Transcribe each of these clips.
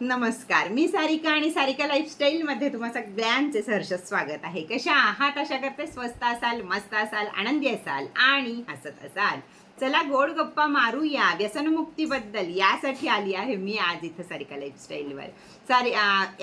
नमस्कार. मी सारिका आणि सारिका लाईफस्टाईलमध्ये तुम्हा सगळ्यांचे सहर्ष स्वागत आहे. कशा आहात? अशा करते स्वस्त असाल मस्त असाल आनंदी असाल आणि हसत असाल. चला गोड गप्पा मारूया. व्यसनमुक्तीबद्दल यासाठी आली आहे मी आज इथं सारिका लाईफस्टाईलवर सारी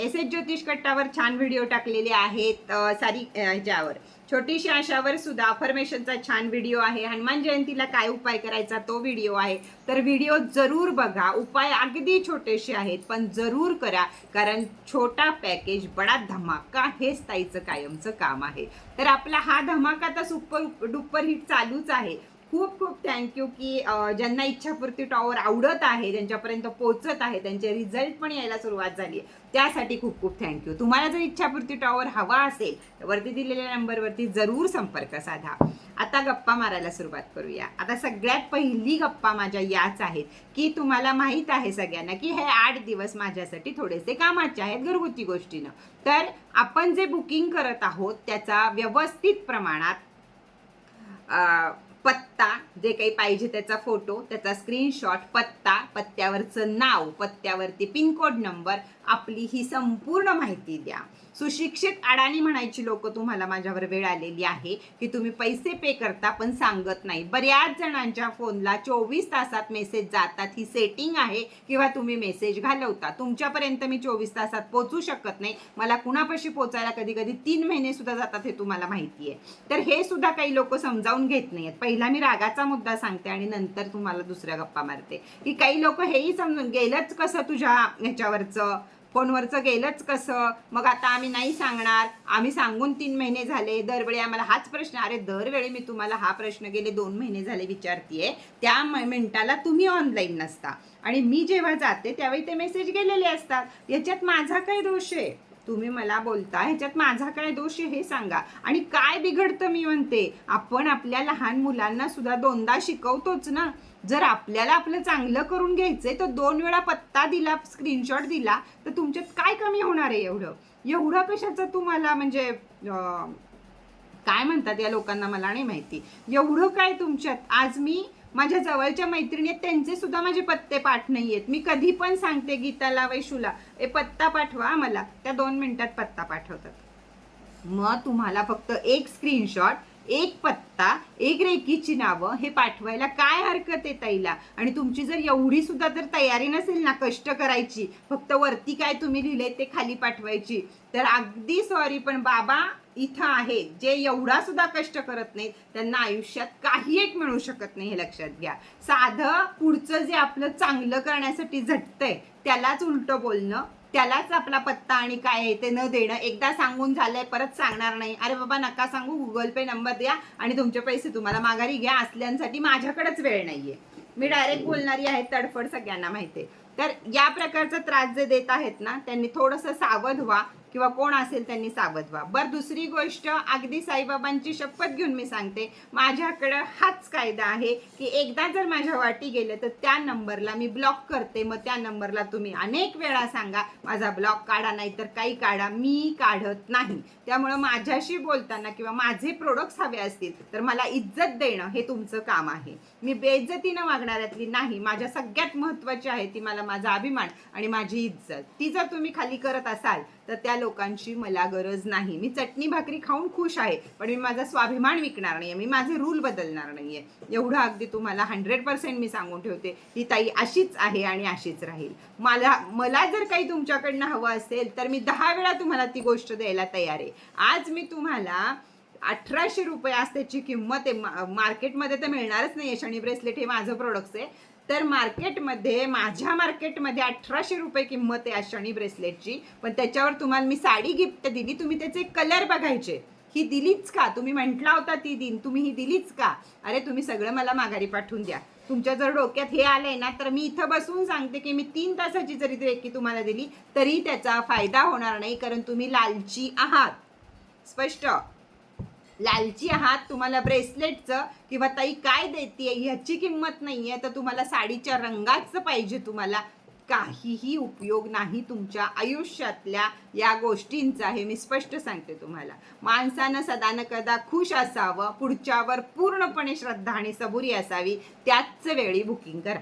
एस एच ज्योतिष कट्टावर छान व्हिडिओ टाकलेले आहेत. सारी ह्याच्यावर. छोटीशी आशावर सुद्धा अफर्मेशनचा छान व्हिडिओ आहे. हनुमान जयंतीला काय उपाय करायचा तो व्हिडिओ आहे. तर व्हिडिओ जरूर बघा. उपाय अगदी छोटेसे आहेत पण जरूर करा. कारण छोटा पॅकेज बडा धमाका हेच ताईचं कायमचं काम आहे. तर आपला हा धमाका तर सुपर डुप्पर हिट चालूच आहे. खूप खूप थँक्यू की ज्यांना इच्छापूर्ती टॉवर आवडत आहे त्यांच्यापर्यंत पोहोचत आहे त्यांचे रिझल्ट पण यायला सुरुवात झाली आहे. त्यासाठी खूप खूप थँक्यू तुम्हाला जर इच्छापूर्ती टॉवर हवा असेल तर वरती दिलेल्या नंबरवरती जरूर संपर्क साधा. आता गप्पा मारायला सुरुवात करूया. आता सगळ्यात पहिली गप्पा माझ्या याच आहेत की तुम्हाला माहीत आहे सगळ्यांना की हे आठ दिवस माझ्यासाठी थोडेसे कामाचे आहेत घरगुती गोष्टीनं. तर आपण जे बुकिंग करत आहोत त्याचा व्यवस्थित प्रमाणात जे काही पाहिजे त्याचा फोटो त्याचा स्क्रीनशॉट पत्ता पत्त्यावरचं नाव पत्त्यावरती पिनकोड नंबर आपली ही संपूर्ण माहिती द्या. सुशिक्षित अडाणी म्हणायची लोक तुम्हाला माझ्यावर वेळ आलेली आहे की तुम्ही पैसे पे करता पण सांगत नाही. बऱ्याच जणांच्या फोनला चोवीस तासात मेसेज जातात. ही सेटिंग आहे किंवा तुम्ही मेसेज घालवता. तुमच्यापर्यंत मी चोवीस तासात पोचू शकत नाही. मला कुणापाशी पोचायला कधी कधी तीन महिने सुद्धा जातात हे तुम्हाला माहिती आहे. तर हे सुद्धा काही लोक समजावून घेत नाहीयेत. पहिला मी रागाचा मुद्दा सांगते आणि नंतर तुम्हाला दुसऱ्या गप्पा मारते. की काही लोक हेही समजून गेलंच कसं तुझ्या ह्याच्यावरचं? फोनवरचं गेलंच कसं? मग आता आम्ही नाही सांगणार. आम्ही सांगून तीन महिने झाले. दरवेळी आम्हाला हाच प्रश्न अरे दरवेळी मी तुम्हाला हा प्रश्न गेले दोन महिने झाले विचारतीये. त्या मिनिटाला तुम्ही ऑनलाईन नसता. आणि मी जेव्हा जाते त्यावेळी ते मेसेज गेलेले असतात. याच्यात माझा काय दोष आहे? तुम्ही मला बोलता ह्याच्यात माझा काय दोष आहे हे सांगा. आणि काय बिघडतं मी म्हणते? आपण आपल्या लहान मुलांना सुद्धा दोनदा शिकवतोच ना. जर आपल्याला आपलं चांगलं करून घ्यायचंय तर दोन वेळा पत्ता दिला स्क्रीनशॉट दिला तर तुमच्यात काय कमी होणार आहे एवढं? एवढं कशाचं तुम्हाला म्हणजे काय म्हणतात या लोकांना मला नाही माहिती. एवढं काय तुमच्यात? आज मी माझ्या जवळच्या मैत्रिणी आहेत त्यांचे सुद्धा माझे पत्ते पाठ नाही आहेत. मी कधी पण सांगते गीताला वैशूला ए पत्ता पाठवा मला त्या दोन मिनिटात पत्ता पाठवतात. मग तुम्हाला फक्त एक स्क्रीनशॉट एक पत्ता एक रेकीची नावं हे पाठवायला काय हरकत आहे ताईला? आणि तुमची जर एवढी सुद्धा जर तयारी नसेल ना कष्ट करायची फक्त वरती काय तुम्ही लिहिले ते खाली पाठवायची. तर अगदी सॉरी पण बाबा इथं आहे जे एवढा सुद्धा कष्ट करत नाहीत त्यांना आयुष्यात काही एक मिळू शकत नाही हे लक्षात घ्या. साधं पुढचं जे आपलं चांगलं करण्यासाठी झटतंय त्यालाच उलटं बोलणं त्यालाच आपला पत्ता आणि काय आहे ते न देणं. एकदा सांगून झालंय परत सांगणार नाही. अरे बाबा नका सांगू. गुगल पे नंबर द्या आणि तुमचे पैसे तुम्हाला माघारी घ्या. असल्यांसाठी माझ्याकडेच वेळ नाहीये. मी डायरेक्ट बोलणारी आहे तडफड सगळ्यांना माहिती आहे तर या प्रकारचा त्रास जे देत आहेत ना त्यांनी थोडंसं सावध व्हा. किंवा कोण असेल त्यांनी सावध व्हा. बरं दुसरी गोष्ट अगदी साईबाबांची शपथ घेऊन मी सांगते माझ्याकडं हाच कायदा आहे की एकदा जर माझ्या वाटी गेलं तर त्या नंबरला मी ब्लॉक करते. मग त्या नंबरला तुम्ही अनेक वेळा सांगा माझा ब्लॉक काढा नाही तर काही काढा मी काढत नाही. त्यामुळं माझ्याशी बोलताना किंवा माझे प्रोडक्ट्स हवे असतील तर मला इज्जत देणं हे तुमचं काम आहे. मी बेइज्जतीनं मागणाऱ्यातली नाही. माझ्या सगळ्यात महत्त्वाची आहे ती मला माझा अभिमान आणि माझी इज्जत. ती जर तुम्ही खाली करत असाल तर त्या लोकांची मला गरज नाही. मी चटणी भाकरी खाऊन खुश आहे पण मी माझा स्वाभिमान विकणार नाही आहे मी माझे रूल बदलणार नाही आहे एवढं अगदी तुम्हाला हंड्रेड पर्सेंट मी सांगून ठेवते ही ताई अशीच आहे आणि अशीच राहील. मला मला जर काही तुमच्याकडनं हवं असेल तर मी दहा वेळा तुम्हाला ती गोष्ट द्यायला तयार आहे. आज मी तुम्हाला अठराशे रुपये आज त्याची किंमत आहे. मा- मार्केटमध्ये तर मिळणारच नाही आहे शनी ब्रेसलेट हे माझं प्रोडक्ट आहे. तर मार्केटमध्ये माझ्या मार्केटमध्ये अठराशे रुपये किंमत आहे आज ब्रेसलेटची पण त्याच्यावर तुम्हाला मी साडी गिफ्ट दिली तुम्ही त्याचे कलर बघायचे. ही दिलीच का? तुम्ही म्हटला होता ती दिन तुम्ही ही दिलीच का? अरे तुम्ही सगळं मला माघारी पाठवून द्या. तुमच्या जर डोक्यात हे आलंय ना तर मी इथं बसून सांगते की मी तीन तासाची जरी रेकी तुम्हाला दिली तरी त्याचा फायदा होणार नाही कारण तुम्ही लालची आहात. स्पष्ट? लालची आहात तुम्हाला ब्रेसलेटचं किंवा ताई काय देते ह्याची किंमत नाही आहे तर तुम्हाला साडीच्या रंगाचं पाहिजे तुम्हाला. काहीही उपयोग नाही तुमच्या आयुष्यातल्या या गोष्टींचा हे मी स्पष्ट सांगते तुम्हाला. माणसानं सदा न कदा खुश असावं पुढच्यावर पूर्णपणे श्रद्धा आणि सबुरी असावी त्याच वेळी बुकिंग करा.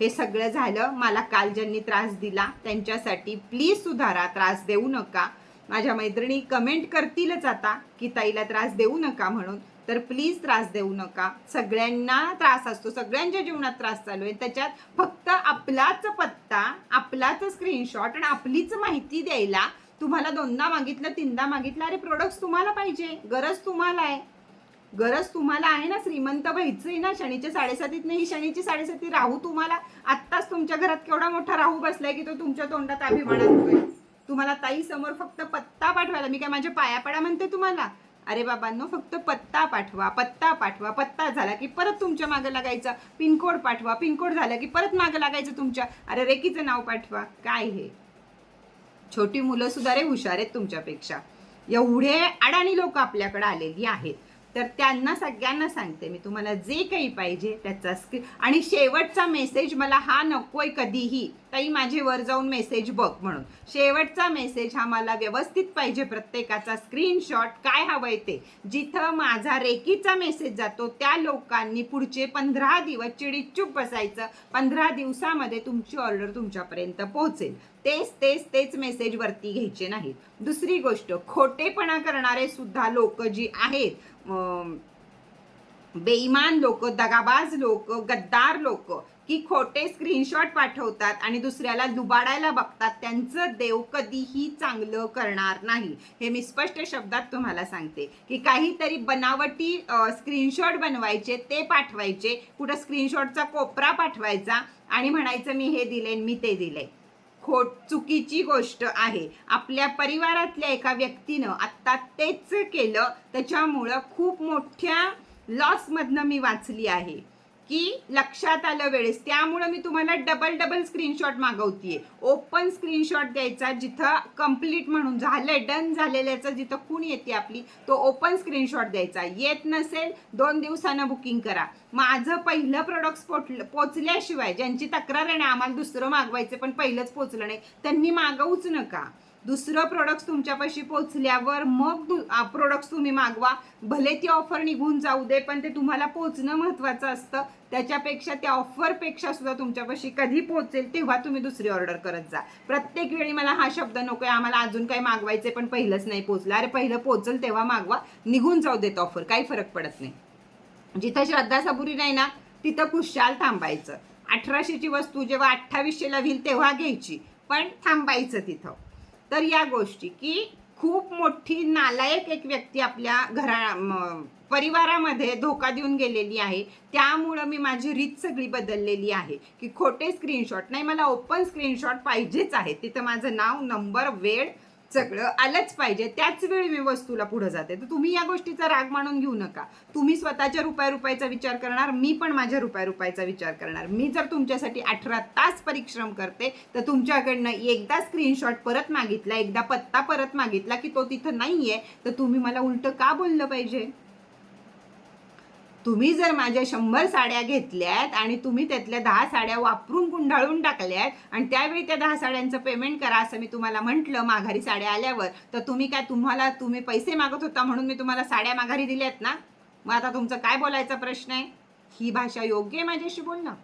हे सगळं झालं मला काल ज्यांनी त्रास दिला त्यांच्यासाठी प्लीज सुधारा त्रास देऊ नका. माझ्या मैत्रिणी कमेंट करतीलच आता की ताईला त्रास देऊ नका म्हणून. तर प्लीज त्रास देऊ नका. सगळ्यांना त्रास असतो. सगळ्यांच्या जीवनात त्रास चालू आहे. त्याच्यात फक्त आपलाच पत्ता आपलाच स्क्रीनशॉट आणि आपलीच माहिती द्यायला तुम्हाला दोनदा मागितलं तीनदा मागितलं अरे प्रोडक्ट्स तुम्हाला पाहिजे. गरज तुम्हाला आहे. गरज तुम्हाला आहे ना. श्रीमंत व्हायचंय ना. शनीच्या साडेसातीत नाही शनीची साडेसाती राहू तुम्हाला. आत्ताच तुमच्या घरात केवढा मोठा राहू बसलाय की तो तुमच्या तोंडात अभिमान होईल तुम्हाला ताई समोर फक्त पत्ता पाठवायला. मी काय माझ्या पायापडा म्हणते तुम्हाला? अरे बाबांनो फक्त पत्ता पाठवा पत्ता पाठवा. पत्ता झाला की परत तुमच्या मागं लागायचा. पिनकोड पाठवा. पिनकोड झाला की परत मागं लागायचं तुमच्या. अरे रेकीचं नाव पाठवा. काय हे? छोटी मुलं सुद्धा रे हुशार आहेत तुमच्यापेक्षा. एवढे अडाणी लोक आपल्याकडे आलेली आहेत. तर त्यांना सगळ्यांना सांगते मी तुम्हाला जे काही पाहिजे त्याचा स्क्री आणि शेवटचा मेसेज मला हा नकोय कधीही. ताई माझे वर जाऊन मेसेज बघ म्हणून. शेवटचा मेसेज हा मला व्यवस्थित पाहिजे प्रत्येकाचा. स्क्रीनशॉट काय हवंय ते. जिथं माझा रेकीचा मेसेज जातो त्या लोकांनी पुढचे पंधरा दिवस चिडीचूप बसायचं. पंधरा दिवसामध्ये तुमची ऑर्डर तुमच्यापर्यंत पोहोचेल. तेच तेच तेच मेसेज वरती घ्यायचे नाहीत. दुसरी गोष्ट खोटेपणा करणारे सुद्धा लोक जी आहेत बेईमान लोक दगाबाज लोक गद्दार लोक की खोटे स्क्रीनशॉट पाठवतात आणि दुसऱ्याला लुबाडायला बघतात. त्यांचं देव कधीही चांगलं करणार नाही. हे मी स्पष्ट शब्दात तुम्हाला सांगते की काहीतरी बनावटी स्क्रीनशॉट बनवायचे ते पाठवायचे. कुठं स्क्रीनशॉटचा कोपरा पाठवायचा आणि म्हणायचं मी हे दिले मी ते दिले खोट चुकीची गोष्ट आहे. आपल्या परिवारातल्या एका व्यक्तीनं आत्ता तेच केलं. त्याच्यामुळं खूप मोठ्या लॉसमधनं मी वाचली आहे. की लक्षात आलं वेळेस. त्यामुळं मी तुम्हाला डबल डबल स्क्रीनशॉट मागवतीये. ओपन स्क्रीनशॉट द्यायचा जिथं कंप्लीट म्हणून झालंय डन झालेल्याचं जिथं खूण येते आपली तो ओपन स्क्रीनशॉट द्यायचा. येत नसेल दोन दिवसानं बुकिंग करा. माझं पहिलं प्रोडक्ट पोट पोचल्याशिवाय ज्यांची तक्रार आहे ना आम्हाला दुसरं मागवायचं पण पहिलंच पोचलं नाही त्यांनी मागवूच नका. दुसरं प्रोडक्ट तुमच्यापाशी पोचल्यावर मग प्रोडक्ट्स तुम्ही मागवा. भले ती ऑफर निघून जाऊ दे पण ते तुम्हाला पोचणं महत्त्वाचं असतं. त्याच्यापेक्षा त्या ऑफरपेक्षा सुद्धा तुमच्यापाशी कधी पोचेल तेव्हा तुम्ही दुसरी ऑर्डर करत जा. प्रत्येक वेळी मला हा शब्द नको आहे आम्हाला अजून काही मागवायचे पण पहिलंच नाही पोचलं अरे पहिलं पोचल तेव्हा मागवा. निघून जाऊ देत ऑफर काही फरक पडत नाही. जिथं श्रद्धा सबुरी नाही ना तिथं खुशाल थांबायचं. अठराशेची वस्तू जेव्हा अठ्ठावीसशेला होईल तेव्हा घ्यायची पण थांबायचं तिथं. तर या गोष्टी की खूप मोठी नालायक एक व्यक्ती आपल्या घरा म- परिवारामध्ये धोका देऊन गेलेली आहे. त्यामुळं मी माझी रीत सगळी बदललेली आहे. की खोटे स्क्रीनशॉट नाही मला ओपन स्क्रीनशॉट पाहिजेच आहे. तिथं माझं नाव नंबर वेळ सगळं आलंच पाहिजे. त्याच वेळी मी वस्तूला पुढे जाते. तर तुम्ही या गोष्टीचा राग मानून घेऊ नका. तुम्ही स्वतःच्या रुपया रुपयाचा विचार करणार मी पण माझ्या रुपया रुपयाचा विचार करणार. मी जर तुमच्यासाठी अठरा तास परिश्रम करते तर तुमच्याकडनं एकदा स्क्रीनशॉट परत मागितला एकदा पत्ता परत मागितला की तो तिथं नाहीये तर तुम्ही मला उलटं का बोललं पाहिजे? तुम्ही जर माझ्या शंभर साड्या घेतल्यात आणि तुम्ही त्यातल्या दहा साड्या वापरून गुंडाळून टाकल्यात आणि त्यावेळी त्या दहा साड्यांचं पेमेंट करा असं मी तुम्हाला म्हटलं माघारी साड्या आल्यावर तर तुम्ही काय तुम्हाला तुम्ही पैसे मागत होता म्हणून मी तुम्हाला साड्या माघारी दिल्यात ना? मग आता तुमचं काय बोलायचा प्रश्न आहे? ही भाषा योग्य आहे माझ्याशी बोलणं?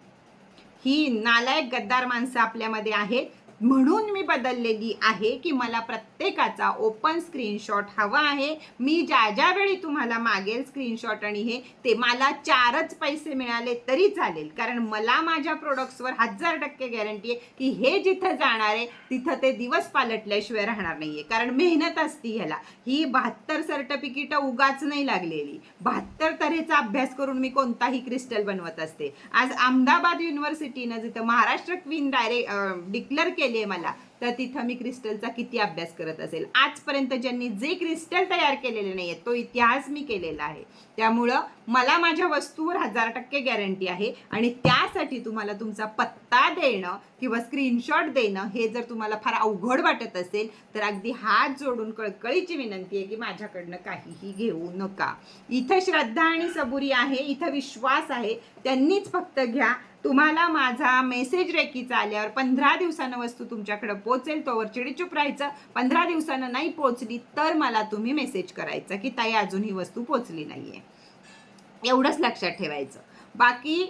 ही नालायक गद्दार माणसं आपल्यामध्ये आहेत म्हणून मी बदललेली आहे की मला प्रत्येकाचा ओपन स्क्रीनशॉट हवा आहे. मी ज्या ज्या वेळी तुम्हाला मागेल स्क्रीनशॉट आणि हे ते मला चारच पैसे मिळाले तरी चालेल. कारण मला माझ्या प्रोडक्ट्सवर हजार टक्के गॅरंटी आहे की हे जिथं जाणार आहे तिथं ते दिवस पालटल्याशिवाय राहणार नाहीये. कारण मेहनत असती ह्याला. ही बहात्तर सर्टिफिकेट उगाच नाही लागलेली. बहात्तर तऱ्हेचा अभ्यास करून मी कोणताही क्रिस्टल बनवत असते. आज अहमदाबाद युनिव्हर्सिटीनं जिथं महाराष्ट्र क्वीन डायरेक्ट डिक्लेअर केलं आहे मला तर तिथं मी क्रिस्टलचा किती अभ्यास करत असेल. आजपर्यंत ज्यांनी जे क्रिस्टल तयार केलेले नाही तो इतिहास मी केलेला आहे. त्यामुळं मला माझ्या वस्तूवर हजार टक्के गॅरंटी आहे आणि त्यासाठी तुम्हाला तुमचा पत्ता देणं किंवा स्क्रीनशॉट देणं हे जर तुम्हाला फार अवघड वाटत असेल तर अगदी हात जोडून कळकळीची विनंती आहे की माझ्याकडनं काहीही घेऊ नका. इथं श्रद्धा आणि सबुरी आहे इथं विश्वास आहे त्यांनीच फक्त घ्या तुम्हाला माझा मेसेज रेकीचा आल्यावर पंधरा दिवसानं वस्तू तुमच्याकडे पोचेल तोवर चिडीचूप राहायचं पंधरा दिवसानं नाही पोचली तर मला तुम्ही मेसेज करायचा की ताई अजून ही वस्तू पोचली नाही आहे एवढंच लक्षात ठेवायचं. बाकी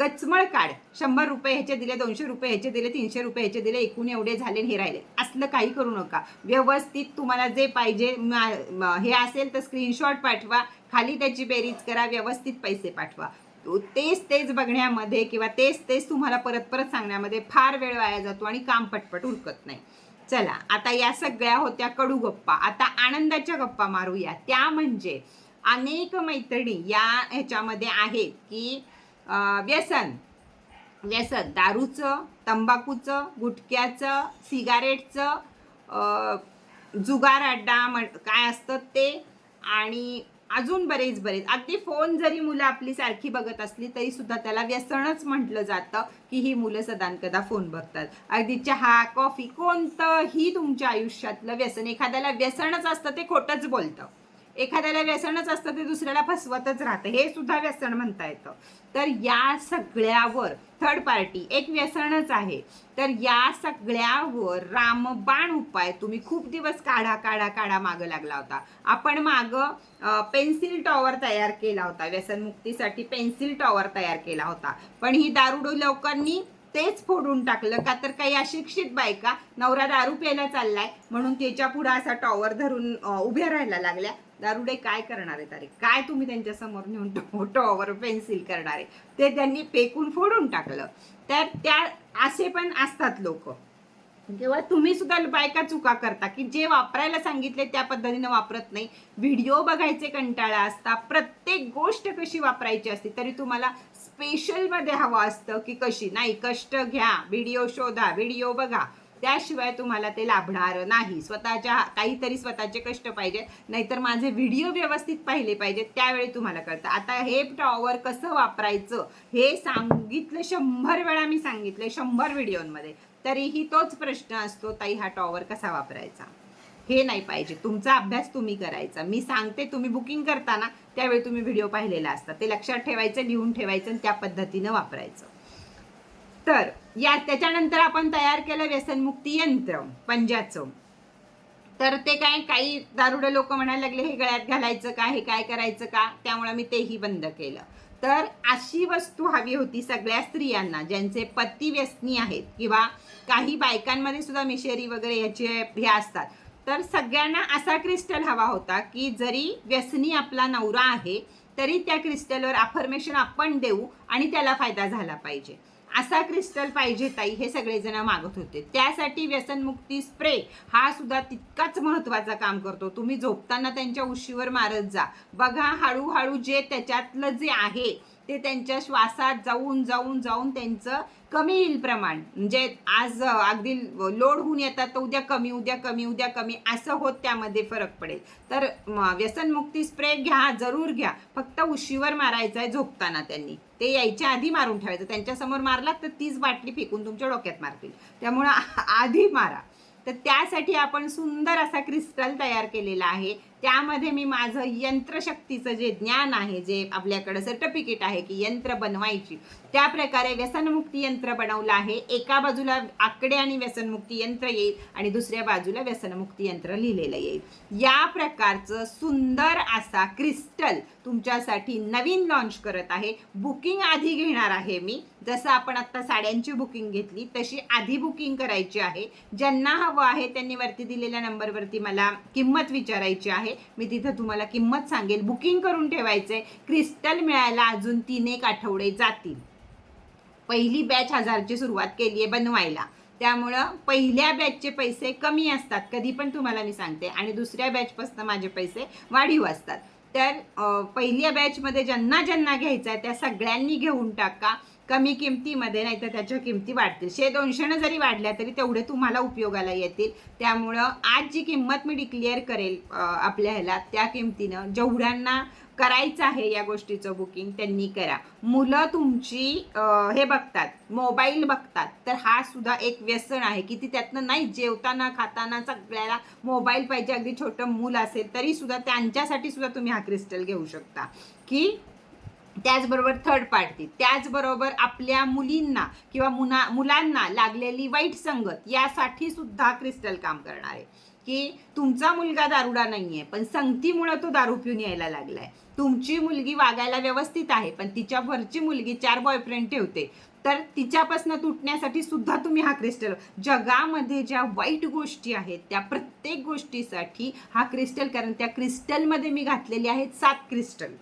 गचमळ काढ. शंभर रुपये ह्याचे दिले दोनशे रुपये ह्याचे दिले तीनशे रुपये ह्याचे दिले एकूण एवढे झाले हे राहिले. असलं काही करू नका. व्यवस्थित तुम्हाला जे पाहिजे हे असेल तर स्क्रीनशॉट पाठवा. खाली त्याची बेरीज करा व्यवस्थित पैसे पाठवा. तेच तेच बघण्यामध्ये किंवा तेच तेच तुम्हाला परत परत सांगण्यामध्ये फार वेळ वाया जातो आणि काम पटपट उरकत नाही. चला आता या सगळ्या होत्या कडू गप्पा. आता आनंदाच्या गप्पा मारूया. त्या म्हणजे अनेक मैत्रिणी या ह्याच्यामध्ये आहेत की व्यसन. व्यसन. दारूचं तंबाखूचं गुटख्याचं सिगारेटचं जुगार अड्डा म्हण काय असतं ते आणि अजून बरेच बरेच. अगदी फोन जरी मुलं आपली सारखी बघत असली तरी सुद्धा त्याला व्यसनच म्हटलं जातं की ही मुलं सदानकदा फोन बघतात. अगदी चहा कॉफी कोणतंही तुमच्या आयुष्यातलं व्यसन एखाद्याला व्यसनच असतं ते खोटंच बोलतं. एखाद्याला व्यसनच असतं ते दुसऱ्याला फसवतच राहतं. हे सुद्धा व्यसन म्हणता येतं. तर या सगळ्यावर थर्ड पार्टी एक व्यसनच आहे. तर या सगळ्यावर रामबाण उपाय तुम्ही खूप दिवस काढा काढा काढा मागं लागला होता. आपण मागं पेन्सिल टॉवर तयार केला होता. व्यसनमुक्तीसाठी पेन्सिल टॉवर तयार केला होता. पण ही दारुडू लोकांनी तेच फोडून टाकलं. का तर काही अशिक्षित बायका नवरा दारू प्यायला चाललाय म्हणून त्याच्या पुढं असा टॉवर धरून उभ्या राहायला लागल्या. दारुडे काय करणार आहेत? अरे काय तुम्ही त्यांच्यासमोर नेऊन टॉ- टॉवर पेन्सिल करणार आहे? ते त्यांनी फेकून फोडून टाकलं. तर त्या असे पण असतात लोक. किंवा तुम्ही सुद्धा बायका चुका करता की जे वापरायला सांगितले त्या पद्धतीनं वापरत नाही. व्हिडिओ बघायचे कंटाळा असता. प्रत्येक गोष्ट कशी वापरायची असते तरी तुम्हाला स्पेशलमध्ये हवं असतं की कशी? नाही कष्ट घ्या. व्हिडिओ शोधा व्हिडिओ बघा. त्याशिवाय तुम्हाला ते लाभणार नाही. स्वतःच्या काहीतरी स्वतःचे कष्ट पाहिजे नाहीतर माझे व्हिडिओ व्यवस्थित पाहिले पाहिजेत त्यावेळी तुम्हाला कळतं. आता हे टॉवर कसं वापरायचं हे सांगितलं शंभर वेळा मी सांगितलं शंभर व्हिडिओमध्ये. तरीही तोच प्रश्न असतो ताई हा टॉवर कसा वापरायचा? हे नाही पाहिजे. तुमचा अभ्यास तुम्ही करायचा. मी सांगते तुम्ही बुकिंग करताना त्यावेळी तुम्ही व्हिडिओ पाहिलेला असता. ते लक्षात ठेवायचं लिहून ठेवायचं आणि त्या पद्धतीनं वापरायचं. तर या त्याच्यानंतर आपण तयार केलं व्यसनमुक्ती यंत्र पंजाचं. तर ते काय काही दारुडे लोक म्हणायला लागले हे गळ्यात घालायचं का? हे काय करायचं का? त्यामुळे मी तेही बंद केलं. तर अशी वस्तू हवी होती सगळ्या स्त्रियांना ज्यांचे पती व्यसनी आहेत किंवा काही बायकांमध्ये सुद्धा मिशेरी वगैरे याचे हे असतात. तर सगळ्यांना असा क्रिस्टल हवा होता की जरी व्यसनी आपला नवरा आहे तरी त्या क्रिस्टलवर अफर्मेशन आपण देऊ आणि त्याला फायदा झाला पाहिजे. असा क्रिस्टल पाहिजे ताई हे सगळेजण मागत होते. त्यासाठी व्यसनमुक्ती स्प्रे हा सुद्धा तितकाच महत्त्वाचा काम करतो. तुम्ही झोपताना त्यांच्या उशीवर मारत जा. बघा हळूहळू जे त्याच्यातलं जे आहे ते त्यांच्या श्वासात जाऊन जाऊन जाऊन त्यांचं कमी येईल प्रमाण. म्हणजे आज अगदी लोड होऊन येतात तर उद्या कमी उद्या कमी उद्या कमी असं होत त्यामध्ये फरक पडेल. तर व्यसनमुक्ती स्प्रे घ्या जरूर घ्या. फक्त उशीवर मारायचं आहे झोपताना त्यांनी. ते यायच्या आधी मारून ठेवायचं. त्यांच्यासमोर मारलात तर तीच बाटली फेकून तुमच्या डोक्यात मारतील. त्यामुळं आधी मारा. तर त्यासाठी आपण सुंदर असा क्रिस्टल तयार केलेला आहे. त्यामध्ये मी माझं यंत्रशक्तीचं जे ज्ञान आहे जे आपल्याकडं सर्टिफिकेट आहे की यंत्र बनवायची त्या प्रकारे व्यसनमुक्ती यंत्र बनवलं आहे. एका बाजूला आकडे आणि व्यसनमुक्ती यंत्र येईल आणि दुसऱ्या बाजूला व्यसनमुक्ती यंत्र लिहिलेलं येईल. या प्रकारचं सुंदर असा क्रिस्टल तुमच्यासाठी नवीन लॉन्च करत आहे. बुकिंग आधी घेणार आहे मी. जसं आपण आत्ता साड्यांची बुकिंग घेतली तशी आधी बुकिंग करायची आहे. ज्यांना हवं आहे त्यांनी वरती दिलेल्या नंबरवरती मला किंमत विचारायची आहे. मी तिथं तुम्हाला किंमत सांगेल. बुकिंग करून ठेवायचंय. क्रिस्टल मिळायला अजून तीन एक आठवडे जातील. पहिली बॅच हजारची सुरुवात केली आहे बनवायला. त्यामुळं पहिल्या बॅचचे पैसे कमी असतात. कधी पण तुम्हाला मी सांगते. आणि दुसऱ्या बॅचपासून माझे पैसे वाढीव असतात. तर पहिल्या बॅचमध्ये ज्यांना ज्यांना घ्यायचं आहे त्या सगळ्यांनी घेऊन टाका. कमी किमतीमध्ये नाही तर त्याच्या किमती वाढतील. शे दोनशेनं जरी वाढल्या तरी तेवढे तुम्हाला उपयोगाला येतील. त्यामुळं आज जी किंमत मी डिक्लेअर करेल आपल्या ह्याला त्या किमतीनं जेवढ्यांना करायचं आहे या गोष्टीचं बुकिंग त्यांनी करा. मुलं तुमची हे बघतात मोबाईल बघतात तर हा सुद्धा एक व्यसन आहे की ती त्यातनं नाही जेवताना खाताना सगळ्याला मोबाईल पाहिजे. अगदी छोटं मूल असेल तरी सुद्धा त्यांच्यासाठी सुद्धा तुम्ही हा क्रिस्टल घेऊ शकता. की त्याचबरोबर थर्ड पार्टी त्याचबरोबर आपल्या मुलींना किंवा मुना मुलांना लागलेली वाईट संगत यासाठी सुद्धा क्रिस्टल काम करणार. आहे की तुमचा मुलगा दारुडा नाहीये पण संगतीमुळं तो दारू पिऊन यायला लागलाय. तुमची मुलगी वागायला व्यवस्थित आहे पण तिच्या वरची मुलगी चार बॉयफ्रेंड ठेवते तर तिच्यापासून तुटण्यासाठी सुद्धा तुम्ही हा क्रिस्टल जगामध्ये ज्या वाईट गोष्टी आहेत त्या प्रत्येक गोष्टीसाठी हा क्रिस्टल कारण त्या क्रिस्टलमध्ये मी घातलेले आहेत सात क्रिस्टल.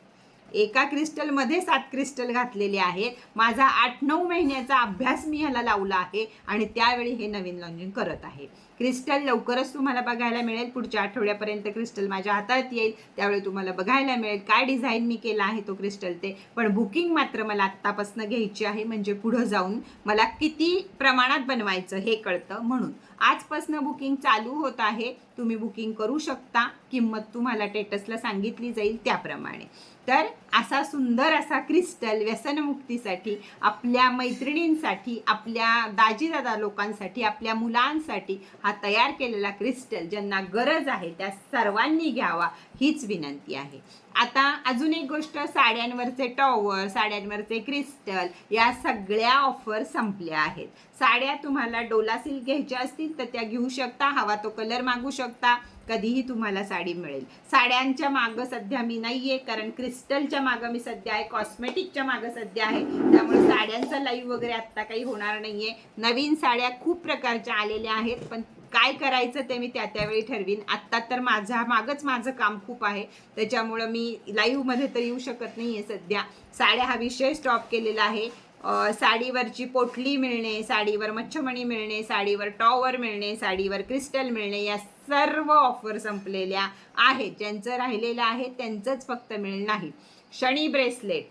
एका क्रिस्टलमध्ये सात क्रिस्टल घातलेले आहेत माझा आठ नऊ महिन्याचा अभ्यास मी ह्याला लावला आहे आणि त्यावेळी हे नवीन लॉन्चिंग करत आहे. क्रिस्टल लवकरच तुम्हाला बघायला मिळेल. पुढच्या आठवड्यापर्यंत क्रिस्टल माझ्या हातात येईल. त्यावेळी तुम्हाला बघायला मिळेल काय डिझाईन मी केला आहे तो क्रिस्टल ते. पण बुकिंग मात्र मला आत्तापासून घ्यायची आहे. म्हणजे पुढं जाऊन मला किती प्रमाणात बनवायचं हे कळतं म्हणून. आजपासून बुकिंग चालू होत आहे. तुम्ही बुकिंग करू शकता. किंमत तुम्हाला टेटसला सांगितली जाईल त्याप्रमाणे. तर असा सुंदर असा क्रिस्टल व्यसनमुक्तीसाठी आपल्या मैत्रिणींसाठी आपल्या दाजीदादा लोकांसाठी आपल्या मुलांसाठी हा तयार केलेला क्रिस्टल ज्यांना गरज आहे त्या सर्वांनी घ्यावा हीच विनंती आहे. आता अजून एक गोष्ट साड्यांवरचे टॉवर साड्यांवरचे क्रिस्टल या सगळ्या ऑफर संपल्या आहेत. साड्या तुम्हाला डोला सिल्क घ्यायच्या असतील तर त्या घेऊ शकता हवा तो कलर मागू शकता. कधीही तुम्हाला साडी मिळेल. साड्यांच्या मागं सध्या मी नाही आहे कारण क्रिस्टलच्या मागं मी सध्या आहे कॉस्मेटिकच्या मागं सध्या आहे. त्यामुळे साड्यांचा लाईव्ह वगैरे आत्ता काही होणार नाही आहे नवीन साड्या खूप प्रकारच्या आलेल्या आहेत पण काय करायचं ते मी त्या त्यावेळी ठरवीन. आत्ता तर माझा मागच माझं काम खूप आहे. त्याच्यामुळं मी लाईव्हमध्ये तर येऊ शकत नाही आहे सध्या. साड्या हा विषय स्टॉप केलेला आहे. साडीवरची पोटली मिळणे साडीवर मच्छमणी मिळणे साडीवर टॉवर मिळणे साडीवर क्रिस्टल मिळणे या सर्व ऑफर संपलेल्या आहेत. ज्यांचं राहिलेलं आहे त्यांचंच फक्त मिळणं नाही. शनी ब्रेसलेट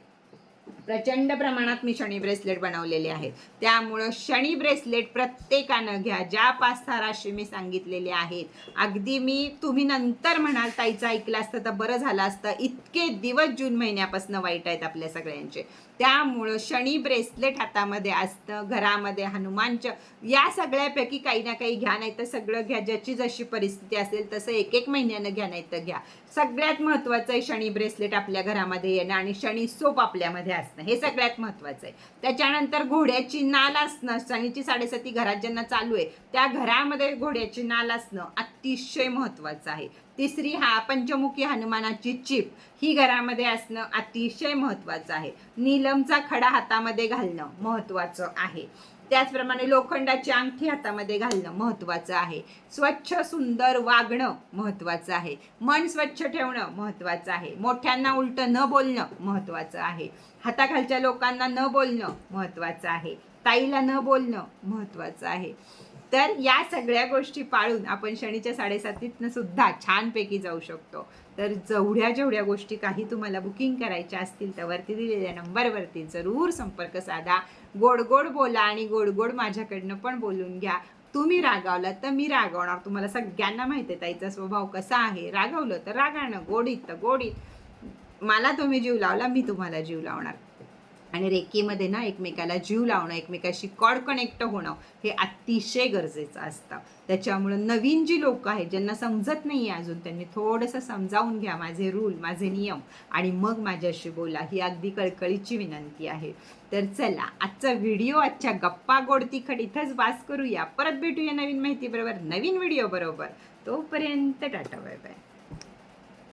प्रचंड प्रमाणात मी शनी ब्रेसलेट बनवलेले आहेत. त्यामुळं शनी ब्रेसलेट प्रत्येकानं घ्या. ज्या पाच सहा राशी मी सांगितलेले आहेत. अगदी मी तुम्ही नंतर म्हणाल ताईचं ऐकलं असतं तर बरं झालं असतं. इतके दिवस जून महिन्यापासून वाईट आहेत आपल्या सगळ्यांचे. त्यामुळं शनी ब्रेसलेट हातामध्ये असतं घरामध्ये हनुमानच या सगळ्यापैकी काही ना काही घ्या नाही तर सगळं घ्या. ज्याची जशी परिस्थिती असेल तसं एक एक महिन्यानं घ्या नाही तर घ्या. सगळ्यात महत्त्वाचं आहे शनी ब्रेसलेट आपल्या घरामध्ये येणं आणि शनी सोप आपल्यामध्ये असणं. हे सगळ्यात महत्त्वाचं आहे. त्याच्यानंतर घोड्याची नाल असणं शनीची साडेसाती घरात ज्यांना चालू आहे त्या घरामध्ये घोड्याची नाल असणं अतिशय महत्त्वाचं आहे. तिसरी हा पंचमुखी हनुमानाची चिप. ही घरामध्ये असणं अतिशय महत्त्वाचं आहे. नीलमचा खडा हातामध्ये घालणं महत्त्वाचं आहे. त्याचप्रमाणे लोखंडाची अंगठी हातामध्ये घालणं महत्त्वाचं आहे. स्वच्छ सुंदर वागणं महत्त्वाचं आहे. मन स्वच्छ ठेवणं महत्त्वाचं आहे. मोठ्यांना उलटं न बोलणं महत्त्वाचं आहे. हाताखालच्या लोकांना न बोलणं महत्त्वाचं आहे. ताईला न बोलणं महत्त्वाचं आहे. तर या सगळ्या गोष्टी पाळून आपण शनीच्या साडेसातीतनं सुद्धा छानपैकी जाऊ शकतो. तर जेवढ्या जेवढ्या गोष्टी काही तुम्हाला बुकिंग करायच्या असतील तर वरती दिलेल्या नंबरवरती जरूर संपर्क साधा. गोड गोड बोला आणि गोड गोड माझ्याकडनं पण बोलून घ्या. तुम्ही रागावलात तर मी रागावणार. तुम्हाला सगळ्यांना माहिती आहे ताईचा स्वभाव कसा आहे. रागावलं तर रागाणं. गोडीत तर गोडीत. मला तुम्ही जीव लावला मी तुम्हाला जीव लावणार. आणि रेकीमध्ये ना एकमेकाला जीव लावणं एकमेकाशी कॉड कनेक्ट होणं हे अतिशय गरजेचं असतं. त्याच्यामुळं नवीन जी लोक आहेत ज्यांना समजत नाही आहे अजून त्यांनी थोडंसं समजावून घ्या माझे रूल माझे नियम आणि मग माझ्याशी बोला. ही अगदी कळकळीची विनंती आहे. तर चला आजचा व्हिडिओ आजच्या गप्पा गोड तिखट इथंच वास करूया. परत भेटूया नवीन माहिती बरोबर नवीन व्हिडिओ बरोबर. तोपर्यंत टाटा बाय बाय.